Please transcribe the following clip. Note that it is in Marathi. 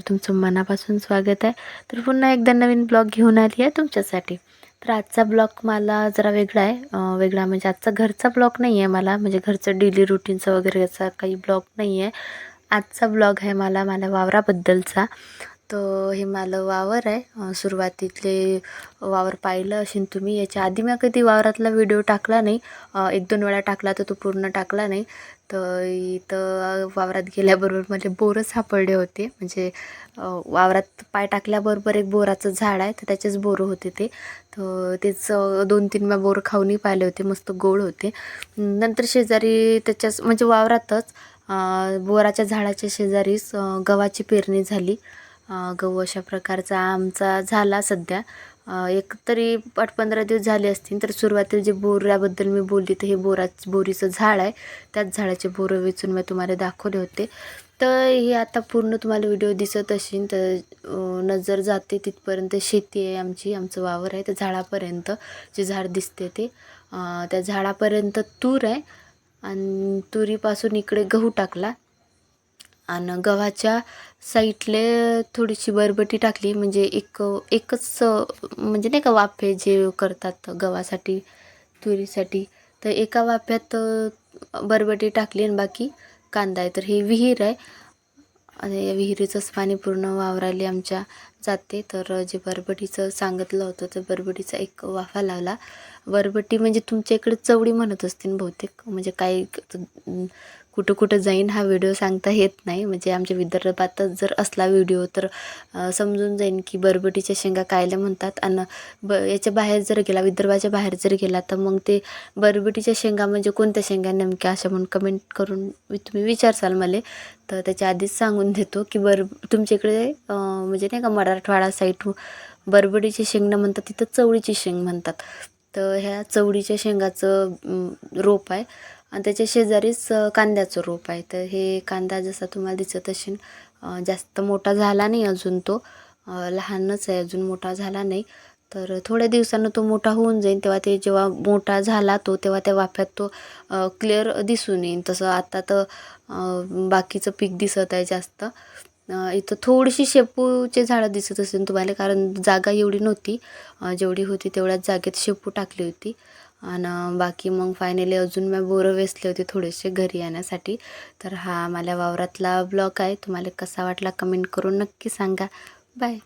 चॅनलवर तुमचं मनापासून स्वागत आहे. तर पुन्हा एकदा नवीन ब्लॉग घेऊन आली आहे तुमच्यासाठी. तर आजचा ब्लॉग मला जरा वेगळा आहे. वेगळा म्हणजे आजचा घरचा ब्लॉग नाही आहे मला. म्हणजे घरचं डेली रुटीनचं वगैरे याचा काही ब्लॉग नाही आहे. आजचा ब्लॉग आहे मला मला वावराबद्दलचा. तर हे मला वावर आहे. सुरुवातीतले वावर पाहिलं असेल तुम्ही. याच्या आधी मी कधी वावरातला व्हिडिओ टाकला नाही. एक दोन वेळा टाकला तर तो पूर्ण टाकला नाही. तर इथं वावरात गेल्याबरोबर मला बोरं सापडले होते. म्हणजे वावरात पाय टाकल्याबरोबर एक बोराचं झाड आहे. तर त्याचेच बोरं होते ते. तर तेच दोन तीन मी बोर खाऊनही पाहिले होते. मस्त गोड होते. नंतर शेजारी त्याच्याच म्हणजे वावरातच बोराच्या झाडाच्या शेजारीच गव्हाची पेरणी झाली. गहू अशा प्रकारचा आमचा झाला सध्या. एक तरी आठ पंधरा दिवस झाले असतील तर सुरुवातीला जे बोराबद्दल मी बोलली तर हे बोरा बोरीचं झाड आहे. त्याच झाडाचे बोरं वेचून मी तुम्हाला दाखवले होते. तर हे आता पूर्ण तुम्हाला व्हिडिओ दिसत असेल तर नजर जाते तिथपर्यंत शेती आहे आमची आमचं वावर आहे. त्या झाडापर्यंत जे झाड दिसते ते त्या झाडापर्यंत तूर आहे. आणि तुरीपासून इकडे गहू टाकला. आणि गव्हाच्या साईडले थोडीशी बरबटी टाकली. म्हणजे एक एकच म्हणजे नाही का वाफे जे करतात गव्हासाठी तुरीसाठी. तर एका वाफ्यात बरबटी टाकली आणि बाकी कांदा आहे. तर ही विहीर आहे. आणि या विहिरीचंच पाणी पूर्ण वावराली आमच्या जाते. तर जे बरबटीचं सांगितलं होतं तर बरबटीचा एक वाफा लावला. बरबटी म्हणजे तुमच्या इकडे चवडी म्हणत असतील बहुतेक. म्हणजे काही कुठं कुठं जाईन हा व्हिडिओ सांगता येत नाही. म्हणजे आमच्या विदर्भातच जर असला व्हिडिओ तर समजून जाईन की बरबटीच्या शेंगा कायला म्हणतात. आणि ब याच्या बाहेर जर गेला विदर्भाच्या बाहेर जर गेला तर मग ते बरबटीच्या शेंगा म्हणजे कोणत्या शेंगा नेमक्या अशा म्हणून कमेंट करून तुम्ही विचारसाल मला. तर त्याच्या आधीच सांगून देतो की बर तुमच्या इकडे म्हणजे नाही का मराठवाडा साईड बरबडीची शेंगणं म्हणतात तिथं चवळीची शेंग म्हणतात. तर ह्या चवळीच्या शेंगाचं रोप आहे. आणि त्याच्या शेजारीच कांद्याचं रोप आहे. तर हे कांदा जसा तुम्हाला दिसत असेल जास्त मोठा झाला नाही अजून तो. लहानच आहे अजून मोठा झाला नाही. तर थोड्या दिवसानं तो मोठा होऊन जाईल तेव्हा ते जेव्हा मोठा झाला तो तेव्हा त्या वाफ्यात तो क्लिअर दिसून येईल तसं आता तर बाकीचं पीक दिसत आहे जास्त. इथं थोडीशी शेपूचे झाडं दिसत असेल तुम्हाला कारण जागा एवढी नव्हती. जेवढी होती तेवढ्याच जागेत शेपू टाकली होती. आणि बाकी मग फायनली अजून मी बोरं वेचले होते थोडेसे घरी येण्यासाठी. तर हा माझ्या वावरातला ब्लॉग आहे. तुम्हाला कसा वाटला कमेंट करून नक्की सांगा. बाय